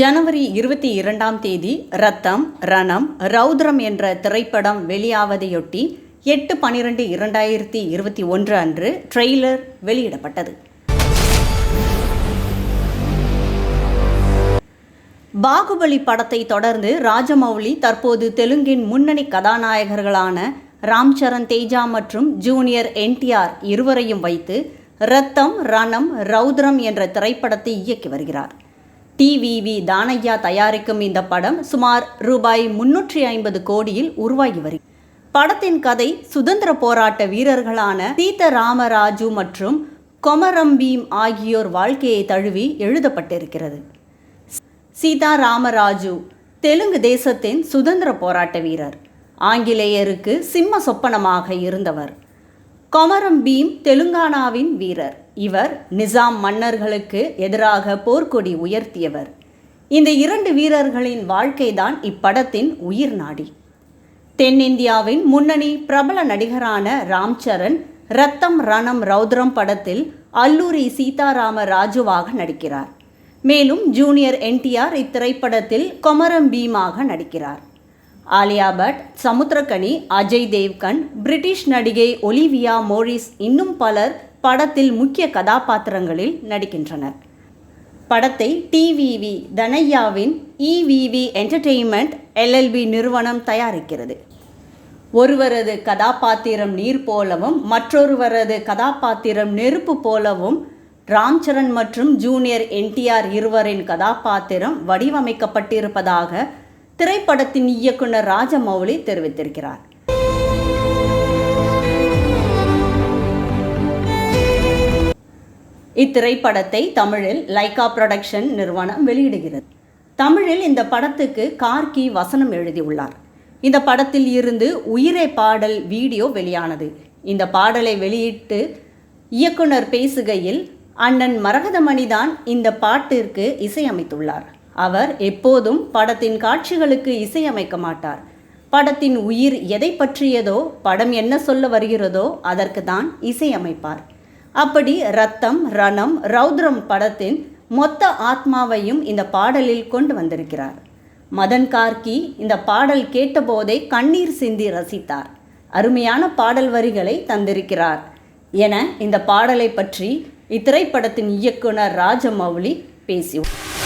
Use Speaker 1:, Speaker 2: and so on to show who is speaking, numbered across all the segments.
Speaker 1: ஜனவரி இருபத்தி இரண்டாம் தேதி ரத்தம் ரணம் ரௌத்ரம் என்ற திரைப்படம் வெளியாவதையொட்டி எட்டு பனிரெண்டு இரண்டாயிரத்தி இருபத்தி ஒன்று அன்று ட்ரெய்லர் வெளியிடப்பட்டது. பாகுபலி படத்தை தொடர்ந்து ராஜமௌலி தற்போது தெலுங்கின் முன்னணி கதாநாயகர்களான ராம்சரண் தேஜா மற்றும் ஜூனியர் என்டிஆர் இருவரையும் வைத்து ரத்தம் ரணம் ரௌத்ரம் என்ற திரைப்படத்தை இயக்கி வருகிறார். டிவிவி தானையா தயாரிக்கும் இந்த படம் சுமார் ரூபாய் முன்னூற்றி ஐம்பது கோடியில் உருவாகி வருகிறது. படத்தின் கதை சுதந்திர போராட்ட வீரர்களான சீத ராமராஜு மற்றும் கொமரம்பீம் ஆகியோர் வாழ்க்கையை தழுவி எழுதப்பட்டிருக்கிறது. சீதா ராமராஜு தெலுங்கு தேசத்தின் சுதந்திர போராட்ட வீரர். ஆங்கிலேயருக்கு சிம்ம சொப்பனமாக இருந்தவர். கொமரம் பீம் தெலுங்கானாவின் வீரர். இவர் நிசாம் மன்னர்களுக்கு எதிராக போர்க்கொடி உயர்த்தியவர். இந்த இரண்டு வீரர்களின் வாழ்க்கைதான் இப்படத்தின் உயிர் நாடி. தென்னிந்தியாவின் முன்னணி பிரபல நடிகரான ராம் சரண் ரத்தம் ரணம் ரௌத்ரம் படத்தில் அல்லூரி சீதாராம ராஜுவாக நடிக்கிறார். மேலும் ஜூனியர் என்டிஆர் இத்திரைப்படத்தில் கொமரம் பீமாக நடிக்கிறார். ஆலியா பட் சமுத்திரகனி அஜய் தேவ்கன் பிரிட்டிஷ் நடிகை ஒலிவியா மோரிஸ் இன்னும் பலர் படத்தில் முக்கிய கதாபாத்திரங்களில் நடிக்கின்றனர். படத்தை டிவிவி தனையாவின் இவிவி என்டர்டெயின்மெண்ட் எல்எல்பி நிறுவனம் தயாரிக்கிறது. ஒருவரது கதாபாத்திரம் நீர் போலவும் மற்றொருவரது கதாபாத்திரம் நெருப்பு போலவும் ராம்சரண் மற்றும் ஜூனியர் என்டிஆர் இருவரின் கதாபாத்திரம் வடிவமைக்கப்பட்டிருப்பதாக திரைப்படத்தின் இயக்குனர் ராஜமௌலி தெரிவித்திருக்கிறார். இத்திரைப்படத்தை தமிழில் லைகா புரொடக்ஷன் நிறுவனம் வெளியிடுகிறது. தமிழில் இந்த படத்துக்கு கார்கி வசனம் எழுதியுள்ளார். இந்த படத்தில் இருந்து உயிரே பாடல் வீடியோ வெளியானது. இந்த பாடலை வெளியிட்டு இயக்குனர் பேசுகையில் அண்ணன் மரகதமணிதான் இந்த பாட்டிற்கு இசையமைத்துள்ளார். அவர் எப்போதும் படத்தின் காட்சிகளுக்கு இசையமைக்க மாட்டார். படத்தின் உயிர் எதை பற்றியதோ படம் என்ன சொல்ல வருகிறதோ அதற்கு தான் இசையமைப்பார். அப்படி ரத்தம் ரணம் ரௌத்ரம் படத்தின் மொத்த ஆத்மாவையும் இந்த பாடலில் கொண்டு வந்திருக்கிறார். மதன் கார்கி இந்த பாடல் கேட்டபோதே கண்ணீர் சிந்தி ரசித்தார். அருமையான பாடல் வரிகளை தந்திருக்கிறார். என இந்த பாடலை பற்றி இத்திரைப்படத்தின் இயக்குனர் ராஜமௌலி பேசியுள்ளார்.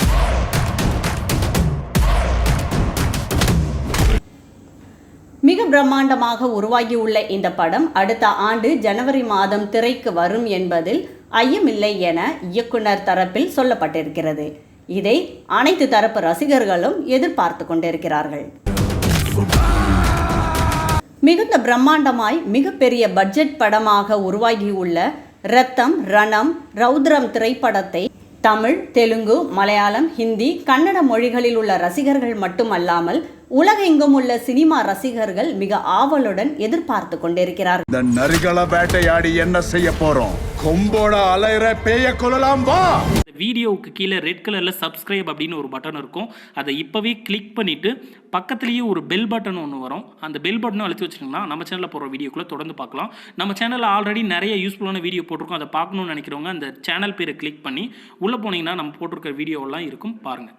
Speaker 1: பிரம்மாண்டமாக உருவாகியுள்ள இந்த படம் அடுத்த ஆண்டு ஜனவரி மாதம் திரைக்கு வரும் என்பதில் ஐயமில்லை என இயக்குனர் தரப்பில் சொல்லப்பட்டிருக்கிறது. இதை அனைத்து தரப்பு ரசிகர்களும் எதிர்பார்த்து கொண்டிருக்கிறார்கள். மிகுந்த பிரம்மாண்டமாய் மிகப்பெரிய பட்ஜெட் படமாக உருவாகியுள்ள ரத்தம் ரணம் ரௌத்ரம் திரைப்படத்தை தமிழ் தெலுங்கு மலையாளம் ஹிந்தி கன்னட மொழிகளில் உள்ள ரசிகர்கள் மட்டுமல்லாமல் உலகெங்கும் உள்ள சினிமா ரசிகர்கள் மிக ஆவலுடன் எதிர்பார்த்து கொண்டிருக்கிறார்கள்
Speaker 2: இந்த நரிகளை வேட்டையாடி என்ன செய்ய போறோம்? கொம்போட அலைற பேய கொள்ளலாம் வா!
Speaker 3: இந்த வீடியோவுக்கு கீழே ரெட் கலரில் சப்ஸ்கிரைப் அப்படின்னு ஒரு பட்டன் இருக்கும். அதை இப்போவே கிளிக் பண்ணிவிட்டு பக்கத்துலேயே ஒரு பெல் பட்டன் ஒன்று வரும். அந்த பெல் பட்டனை அழுத்தி வச்சிட்டிங்கன்னா நம்ம சேனலில் போடுற வீடியோக்குள்ளே தொடர்ந்து பார்க்கலாம். நம்ம சேனலில் ஆல்ரெடி நிறைய யூஸ்ஃபுல்லான வீடியோ போட்டிருக்கோம். அதை பார்க்கணும்னு நினைக்கிறவங்க அந்த சேனல் பேரை கிளிக் பண்ணி உள்ளே போனீங்கன்னா நம்ம போட்டிருக்க வீடியோவெல்லாம் இருக்கும். பாருங்கள்